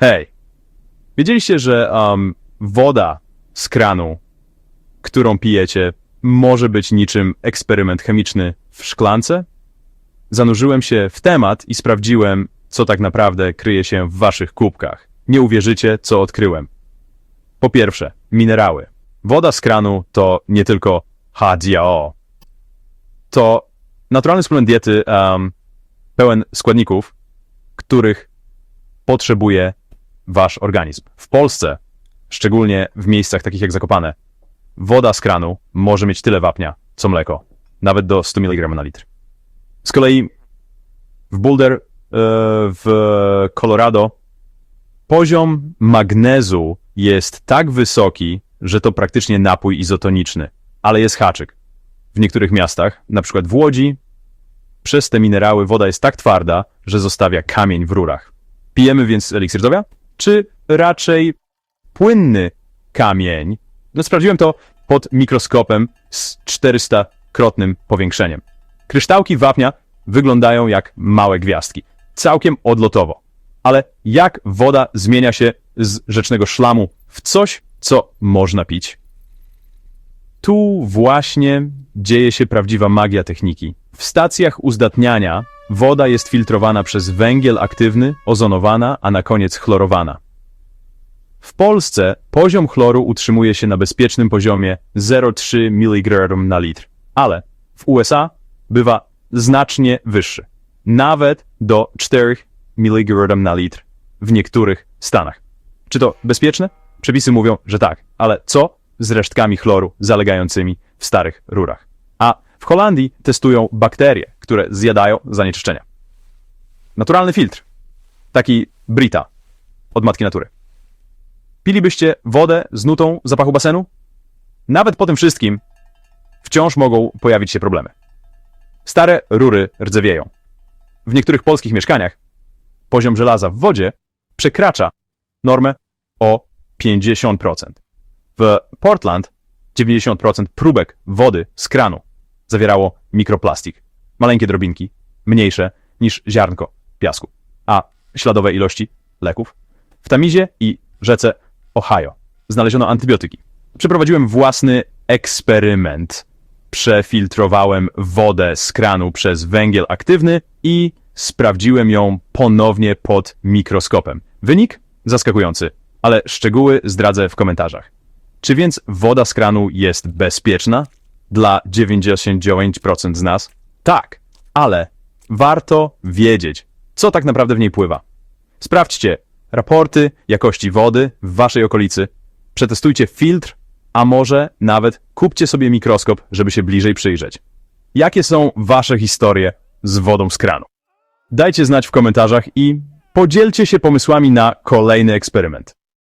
Hej, wiedzieliście, że um, woda z kranu, którą pijecie, może być niczym eksperyment chemiczny w szklance? Zanurzyłem się w temat i sprawdziłem, co tak naprawdę kryje się w waszych kubkach. Nie uwierzycie, co odkryłem. Po pierwsze, minerały. Woda z kranu to nie tylko H2O. To naturalny suplement diety um, pełen składników, których potrzebuje wasz organizm. W Polsce, szczególnie w miejscach takich jak Zakopane, woda z kranu może mieć tyle wapnia, co mleko, nawet do 100 mg na litr. Z kolei w Boulder, e, w Colorado, poziom magnezu jest tak wysoki, że to praktycznie napój izotoniczny, ale jest haczyk. W niektórych miastach, na przykład w Łodzi, przez te minerały woda jest tak twarda, że zostawia kamień w rurach. Pijemy więc eliksir zdrowia? Czy raczej płynny kamień? No sprawdziłem to pod mikroskopem z 400-krotnym powiększeniem. Kryształki wapnia wyglądają jak małe gwiazdki. Całkiem odlotowo. Ale jak woda zmienia się z rzecznego szlamu w coś, co można pić? Tu właśnie dzieje się prawdziwa magia techniki. W stacjach uzdatniania woda jest filtrowana przez węgiel aktywny, ozonowana, a na koniec chlorowana. W Polsce poziom chloru utrzymuje się na bezpiecznym poziomie 0,3 mg na litr, ale w USA bywa znacznie wyższy, nawet do 4 mg na litr w niektórych stanach. Czy to bezpieczne? Przepisy mówią, że tak, ale co z resztkami chloru zalegającymi w starych rurach? A w Holandii testują bakterie, które zjadają zanieczyszczenia. Naturalny filtr, taki Brita od matki natury. Pilibyście wodę z nutą zapachu basenu? Nawet po tym wszystkim wciąż mogą pojawić się problemy. Stare rury rdzewieją. W niektórych polskich mieszkaniach poziom żelaza w wodzie przekracza normę o 50%. W Portland 90% próbek wody z kranu zawierało mikroplastik. Maleńkie drobinki, mniejsze niż ziarnko piasku. A śladowe ilości leków. W Tamizie i rzece Ohio znaleziono antybiotyki. Przeprowadziłem własny eksperyment. Przefiltrowałem wodę z kranu przez węgiel aktywny i sprawdziłem ją ponownie pod mikroskopem. Wynik zaskakujący, ale szczegóły zdradzę w komentarzach. Czy więc woda z kranu jest bezpieczna? Dla 99% z nas? Tak, ale warto wiedzieć, co tak naprawdę w niej pływa. Sprawdźcie raporty jakości wody w waszej okolicy, przetestujcie filtr, a może nawet kupcie sobie mikroskop, żeby się bliżej przyjrzeć. Jakie są wasze historie z wodą z kranu? Dajcie znać w komentarzach i podzielcie się pomysłami na kolejny eksperyment.